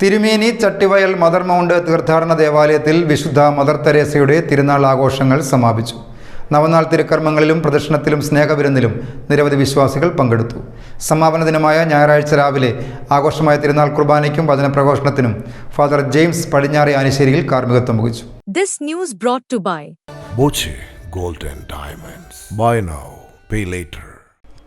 തിരുമേനി Chattivayal mother mount തീർത്ഥാടന ദേവാലയത്തിൽ വിശുദ്ധ മദർ തെരേസയുടെ തിരുനാൾ ആഘോഷങ്ങൾ സമാപിച്ചു നവനാൾ തിരുക്കർമ്മങ്ങളിലും പ്രദർശനത്തിലും സ്നേഹവിരുന്നിലും നിരവധി വിശ്വാസികൾ പങ്കെടുത്തു സമാപന ദിനമായ ഞായറാഴ്ച രാവിലെ ആഘോഷമായ തിരുനാൾ കുർബാനയ്ക്കും വചനപ്രഘോഷണത്തിനും ഫാദർ ജെയിംസ് പടിഞ്ഞാറി ആനിശ്ശേരിയിൽ കാർമ്മികത്വം വഹിച്ചു This news brought to by and Diamonds. Buy now, pay later.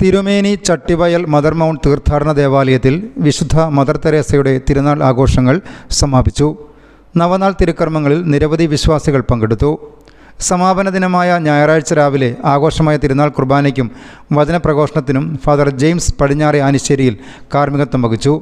തിരുമേനി ചട്ടിവയൽ മദർ മൗണ്ട് തീർത്ഥാടന ദേവാലയത്തിൽ വിശുദ്ധ മദർ തെരേസയുടെ തിരുനാൾ ആഘോഷങ്ങൾ സമാപിച്ചു. നവനാൾ തിരുക്കർമ്മങ്ങളിൽ നിരവധി വിശ്വാസികൾ പങ്കെടുത്തു. സമാപന ദിനമായ ഞായറാഴ്ച രാവിലെ ആഘോഷമായ തിരുനാൾ കുർബാനയ്ക്കും വചനപ്രഘോഷണത്തിനും ഫാദർ ജെയിംസ് പടിഞ്ഞാറെ ആനിശ്ശേരിയിൽ കാർമ്മികത്വം വഹിച്ചു.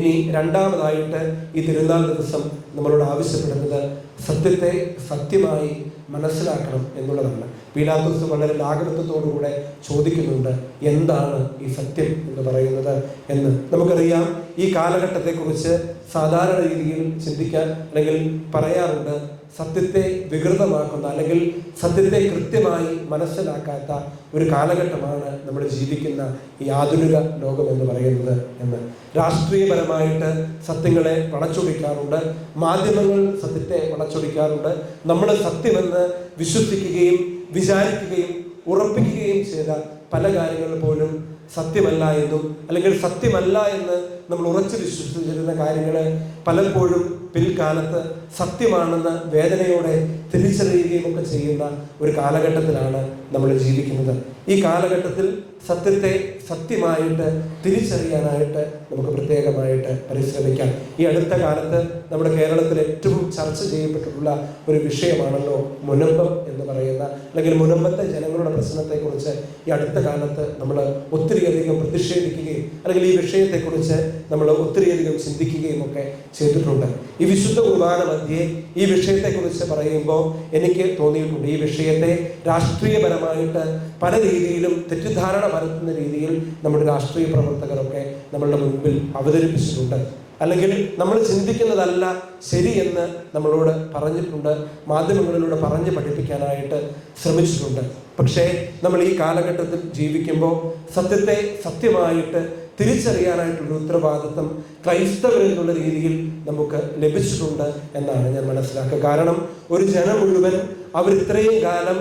ഇനി രണ്ടാമതായിട്ട് ഈ തിരുനാൾ ദിവസം നമ്മളോട് ആവശ്യപ്പെടുന്നത് സത്യത്തെ സത്യമായി മനസ്സിലാക്കണം എന്നുള്ളതാണ് പീലാത്തോസ് വളരെ ലാഘവത്വത്തോടുകൂടെ ചോദിക്കുന്നുണ്ട് എന്താണ് ഈ സത്യം എന്ന് പറയുന്നത് എന്ന്. നമുക്കറിയാം ഈ കാലഘട്ടത്തെക്കുറിച്ച് സാധാരണ രീതിയിൽ ചിന്തിക്കാൻ അല്ലെങ്കിൽ പറയാറുണ്ട് സത്യത്തെ വികൃതമാക്കുന്ന അല്ലെങ്കിൽ സത്യത്തെ കൃത്യമായി മനസ്സിലാക്കാത്ത ഒരു കാലഘട്ടമാണ് നമ്മൾ ജീവിക്കുന്ന ഈ ആധുനിക ലോകം എന്ന് പറയുന്നത് എന്ന്. രാഷ്ട്രീയപരമായിട്ട് സത്യങ്ങളെ വളച്ചൊടിക്കാറുണ്ട്. മാധ്യമങ്ങൾ സത്യത്തെ വളച്ചൊടിക്കാറുണ്ട്. നമ്മൾ സത്യമെന്ന് വിശ്വസിക്കുകയും വിചാരിക്കുകയും ഉറപ്പിക്കുകയും ചെയ്ത പല കാര്യങ്ങൾ പോലും സത്യമല്ല എന്നും അല്ലെങ്കിൽ സത്യമല്ല എന്ന് നമ്മൾ ഉറച്ചു വിശ്വസിച്ചിരുന്ന കാര്യങ്ങളെ പലപ്പോഴും പിൽക്കാലത്ത് സത്യമാണെന്ന് വേദനയോടെ തിരിച്ചറിയുകയും ഒക്കെ ചെയ്യുന്ന ഒരു കാലഘട്ടത്തിലാണ് നമ്മൾ ജീവിക്കുന്നത്. ഈ കാലഘട്ടത്തിൽ സത്യത്തെ സത്യമായിട്ട് തിരിച്ചറിയാനായിട്ട് നമുക്ക് പ്രത്യേകമായിട്ട് പരിശ്രമിക്കാം. ഈ അടുത്ത കാലത്ത് നമ്മുടെ കേരളത്തിൽ ഏറ്റവും ചർച്ച ചെയ്യപ്പെട്ടിട്ടുള്ള ഒരു വിഷയമാണല്ലോ മുനമ്പം എന്ന് പറയുന്ന അല്ലെങ്കിൽ മുനമ്പത്തെ ജനങ്ങളുടെ പ്രശ്നത്തെക്കുറിച്ച് ഈ അടുത്ത കാലത്ത് നമ്മൾ ഒത്തിരിയധികം പ്രതിഷേധിക്കുകയും അല്ലെങ്കിൽ ഈ വിഷയത്തെക്കുറിച്ച് നമ്മൾ ഒത്തിരിയധികം ചിന്തിക്കുകയും ഒക്കെ ചെയ്തിട്ടുണ്ട്. ഈ വിശുദ്ധ കുർബാന മധ്യേ ഈ വിഷയത്തെക്കുറിച്ച് പറയുമ്പോൾ എനിക്ക് തോന്നിയിട്ടുണ്ട്. ഈ വിഷയത്തെ രാഷ്ട്രീയപരമായിട്ട് പല രീതിയിലും തെറ്റിദ്ധാരണ പരത്തുന്ന രീതിയിൽ നമ്മുടെ രാഷ്ട്രീയ പ്രവർത്തകരൊക്കെ നമ്മളുടെ മുൻപിൽ അവതരിപ്പിച്ചിട്ടുണ്ട്. അല്ലെങ്കിൽ നമ്മൾ ചിന്തിക്കുന്നതല്ല ശരി എന്ന് നമ്മളോട് പറഞ്ഞിട്ടുണ്ട് മാധ്യമങ്ങളിലൂടെ പറഞ്ഞ് പഠിപ്പിക്കാനായിട്ട് ശ്രമിച്ചിട്ടുണ്ട്. പക്ഷേ നമ്മൾ ഈ കാലഘട്ടത്തിൽ ജീവിക്കുമ്പോൾ സത്യത്തെ സത്യമായിട്ട് തിരിച്ചറിയാനായിട്ടുള്ള ഉത്തരവാദിത്വം ക്രൈസ്തവരെന്നുള്ള രീതിയിൽ നമുക്ക് ലഭിച്ചിട്ടുണ്ട് എന്നാണ് ഞാൻ മനസ്സിലാക്കുക. കാരണം ഒരു ജനം മുഴുവൻ അവർ ഇത്രയും കാലം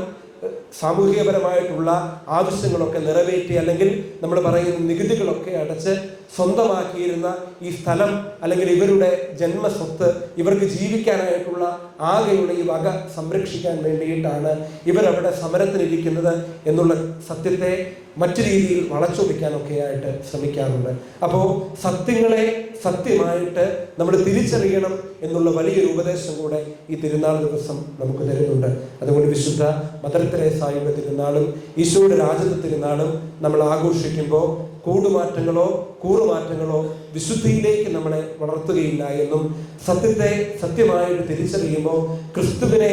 സാമൂഹികപരമായിട്ടുള്ള ആവശ്യങ്ങളൊക്കെ നിറവേറ്റി അല്ലെങ്കിൽ നമ്മൾ പറയുന്ന നികുതികളൊക്കെ അടച്ച് സ്വന്തമാക്കിയിരുന്ന ഈ സ്ഥലം അല്ലെങ്കിൽ ഇവരുടെ ജന്മസ്വത്ത് ഇവർക്ക് ജീവിക്കാനായിട്ടുള്ള ആകെയുള്ള ഈ വക സംരക്ഷിക്കാൻ വേണ്ടിയിട്ടാണ് ഇവരവിടെ സമരത്തിനിരിക്കുന്നത് എന്നുള്ള സത്യത്തെ മറ്റു രീതിയിൽ വളച്ചൊടിക്കാനൊക്കെ ആയിട്ട് ശ്രമിക്കാറുണ്ട്. അപ്പോൾ സത്യങ്ങളെ സത്യമായിട്ട് നമ്മൾ തിരിച്ചറിയണം എന്നുള്ള വലിയൊരു ഉപദേശം കൂടെ ഈ തിരുനാൾ ദിവസം നമുക്ക് തരുന്നുണ്ട്. അതുകൊണ്ട് വിശുദ്ധ മദർ തെരേസായുടെ തിരുനാളും ഈശോയുടെ രാജ്യത്തെ തിരുനാളും നമ്മൾ ആഘോഷിക്കുമ്പോൾ കൂടുമാറ്റങ്ങളോ കൂറുമാറ്റങ്ങളോ വിശുദ്ധിയിലേക്ക് നമ്മളെ വളർത്തുകയില്ല എന്നും സത്യത്തെ സത്യമായിട്ട് തിരിച്ചറിയുമ്പോൾ ക്രിസ്തുവിനെ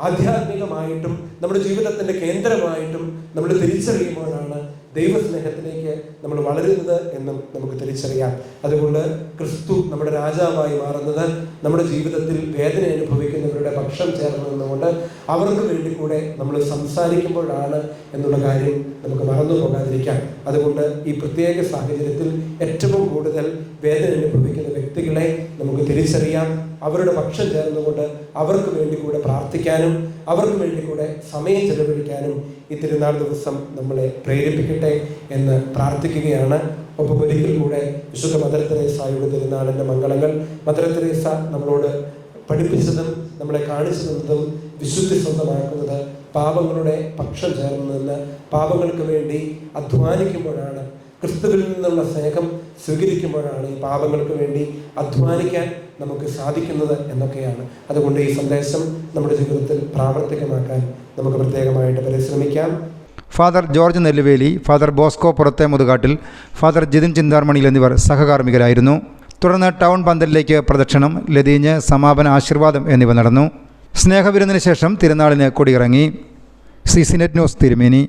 ആധ്യാത്മികമായിട്ടും നമ്മുടെ ജീവിതത്തിന്റെ കേന്ദ്രമായിട്ടും നമ്മൾ തിരിച്ചറിയുമ്പോഴാണ് ദൈവസ്നേഹത്തിലേക്ക് നമ്മൾ വളരുന്നത് എന്നും നമുക്ക് തിരിച്ചറിയാം. അതുകൊണ്ട് ക്രിസ്തു നമ്മുടെ രാജാവായി മാറുന്നത് നമ്മുടെ ജീവിതത്തിൽ വേദന അനുഭവിക്കുന്നവരുടെ പക്ഷം ചേർന്ന് നിന്നുകൊണ്ട് അവർക്ക് വേണ്ടി കൂടെ നമ്മൾ സംസാരിക്കുമ്പോഴാണ് എന്നുള്ള കാര്യം നമുക്ക് മറന്നു പോകാതിരിക്കാം. അതുകൊണ്ട് ഈ പ്രത്യേക സാഹചര്യത്തിൽ ഏറ്റവും കൂടുതൽ വേദന അനുഭവിക്കുന്ന വ്യക്തികളെ നമുക്ക് തിരിച്ചറിയാം. അവരുടെ പക്ഷം ചേർന്നുകൊണ്ട് അവർക്ക് വേണ്ടി കൂടെ പ്രാർത്ഥിക്കാനും അവർക്ക് വേണ്ടി കൂടെ സമയം ചെലവഴിക്കാനും ഈ തിരുനാൾ ദിവസം നമ്മളെ പ്രേരിപ്പിക്കട്ടെ എന്ന് പ്രാർത്ഥിക്കുകയാണ്. ഒപ്പം ഒരിക്കൽ കൂടെ വിശുദ്ധ മദർ തിരുനാളിന്റെ മംഗളങ്ങൾ മദർ തെരേസ നമ്മളോട് പഠിപ്പിച്ചതും നമ്മളെ കാണിച്ചു തന്നതും വിശുദ്ധി സ്വന്തമാക്കുന്നത് പാപങ്ങളുടെ പക്ഷം ചേർന്ന് നിന്ന് പാപങ്ങൾക്ക് വേണ്ടി അധ്വാനിക്കുമ്പോഴാണ് ക്രിസ്തുവിൽ നിന്നുള്ള സ്നേഹം സ്വീകരിക്കുമ്പോഴാണ് ഈ പാപങ്ങൾക്ക് വേണ്ടി അധ്വാനിക്കാൻ നമുക്ക് സാധിക്കുന്നത് എന്നൊക്കെയാണ്. അതുകൊണ്ട് ഈ സന്ദേശം നമ്മുടെ ജീവിതത്തിൽ പ്രാവർത്തികമാക്കാൻ നമുക്ക് പ്രത്യേകമായിട്ട് പരിശ്രമിക്കാം. Father George Nelluveli father Bosco പുറത്തെ മുതുകാട്ടിൽ ഫാദർ ജിതിൻ ചിന്താർമണിയിൽ എന്നിവർ സഹകാർമ്മികരായിരുന്നു. തുടർന്ന് ടൗൺ പന്തലിലേക്ക് പ്രദക്ഷിണം ലതീഞ്ഞ് സമാപന ആശീർവാദം എന്നിവ നടന്നു. സ്നേഹവിരുന്നിന് ശേഷം തിരുനാളിന് കൊടിയിറങ്ങി. സി സിനെറ്റ് ന്യൂസ് തിരുമേനി.